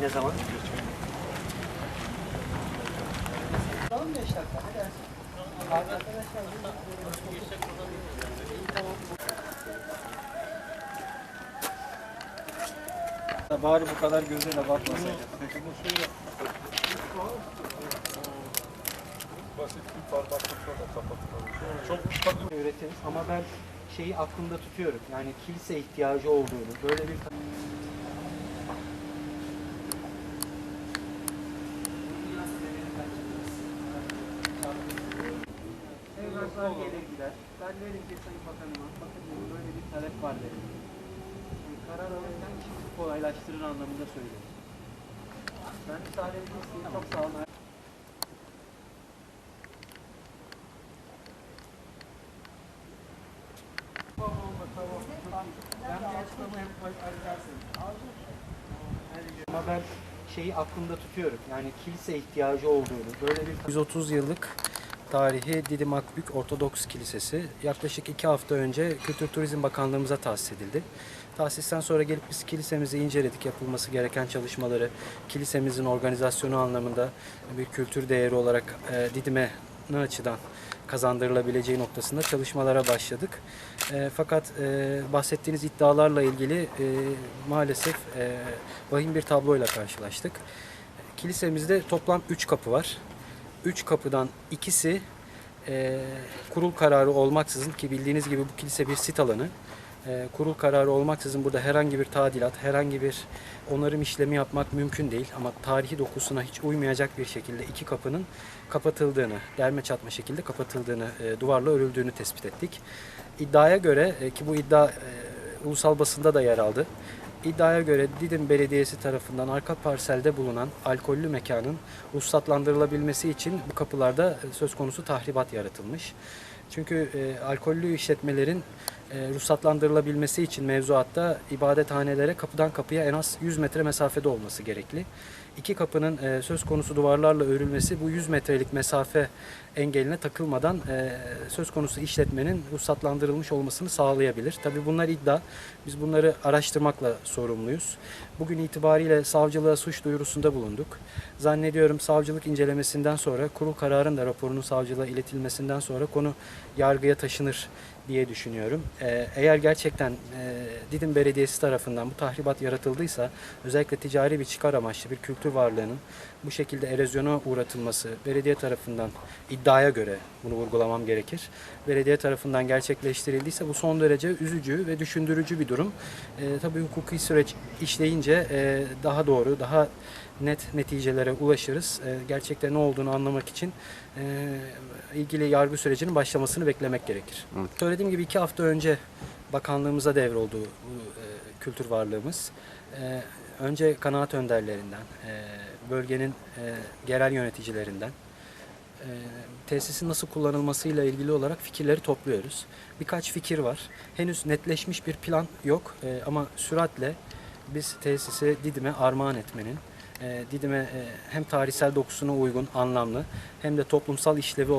ne zaman? Tamam 5 dakika. Hadi. Arkadaşlar Bari bu kadar gözüyle bakmasaydı. Basit bir parmaklıkla da kapatılır. Çok tabii Üretim ama ben şeyi aklımda tutuyorum. Yani kilise ihtiyacı olduğunu, böyle bir Gelir gider. Ben derim ki Sayın Bakanıma, bakın böyle bir talep var derim. Yani karar alırken işimizi kolaylaştırır anlamında söylüyorum. Ben müsaadenizi isteyeyim. Çok sağ olun. Ama ben şeyi aklımda tutuyorum. Yani kilise ihtiyacı olduğunu, böyle bir 130 yıllık tarihi Didim Akbük Ortodoks Kilisesi yaklaşık iki hafta önce Kültür Turizm Bakanlığımıza tahsis edildi. Tahsisten sonra gelip biz kilisemizi inceledik, yapılması gereken çalışmaları, kilisemizin organizasyonu anlamında bir kültür değeri olarak e, Didim'e ne açıdan kazandırılabileceği noktasında çalışmalara başladık. E, fakat e, bahsettiğiniz iddialarla ilgili e, maalesef e, vahim bir tabloyla karşılaştık. Kilisemizde toplam 3 kapı var. 3 kapıdan ikisi e, kurul kararı olmaksızın ki bildiğiniz gibi bu kilise bir sit alanı. E, kurul kararı olmaksızın burada herhangi bir tadilat, herhangi bir onarım işlemi yapmak mümkün değil. Ama tarihi dokusuna hiç uymayacak bir şekilde iki kapının kapatıldığını, derme çatma şekilde kapatıldığını, e, duvarla örüldüğünü tespit ettik. İddiaya göre e, ki bu iddia e, ulusal basında da yer aldı. İddiaya göre Didim Belediyesi tarafından arka parselde bulunan alkollü mekanın ruhsatlandırılabilmesi için bu kapılarda e, söz konusu tahribat yaratılmış. Çünkü e, alkollü işletmelerin e, ruhsatlandırılabilmesi için mevzuatta ibadethanelere kapıdan kapıya en az 100 metre mesafede olması gerekli. İki kapının e, söz konusu duvarlarla örülmesi bu 100 metrelik mesafe engeline takılmadan e, söz konusu işletmenin ruhsatlandırılmış olmasını sağlayabilir. Tabii bunlar iddia. Biz bunları araştırmakla sorumluyuz. Bugün itibariyle savcılığa suç duyurusunda bulunduk. Zannediyorum savcılık incelemesinden sonra kurul kararın da raporunun savcılığa iletilmesinden sonra konu yargıya taşınır diye düşünüyorum. Ee, eğer gerçekten e, Didim Belediyesi tarafından bu tahribat yaratıldıysa özellikle ticari bir çıkar amaçlı bir kültür varlığının bu şekilde erozyona uğratılması belediye tarafından iddiaya göre bunu vurgulamam gerekir. Belediye tarafından gerçekleştirildiyse bu son derece üzücü ve düşündürücü bir durum. Ee, tabii hukuki süreç işleyince e, daha doğru, daha net neticelere ulaşırız. E, gerçekten ne olduğunu anlamak için e, ilgili yargı sürecinin başlamasını beklemek gerekir. Söylediğim gibi iki hafta önce bakanlığımıza devroldu bu e, kültür varlığımız. E, önce kanaat önderlerinden, e, bölgenin e, yerel yöneticilerinden, e, tesisin nasıl kullanılmasıyla ilgili olarak fikirleri topluyoruz. Birkaç fikir var. Henüz netleşmiş bir plan yok e, ama süratle biz tesisi Didim'e armağan etmenin, e, Didim'e e, hem tarihsel dokusuna uygun, anlamlı hem de toplumsal işlevi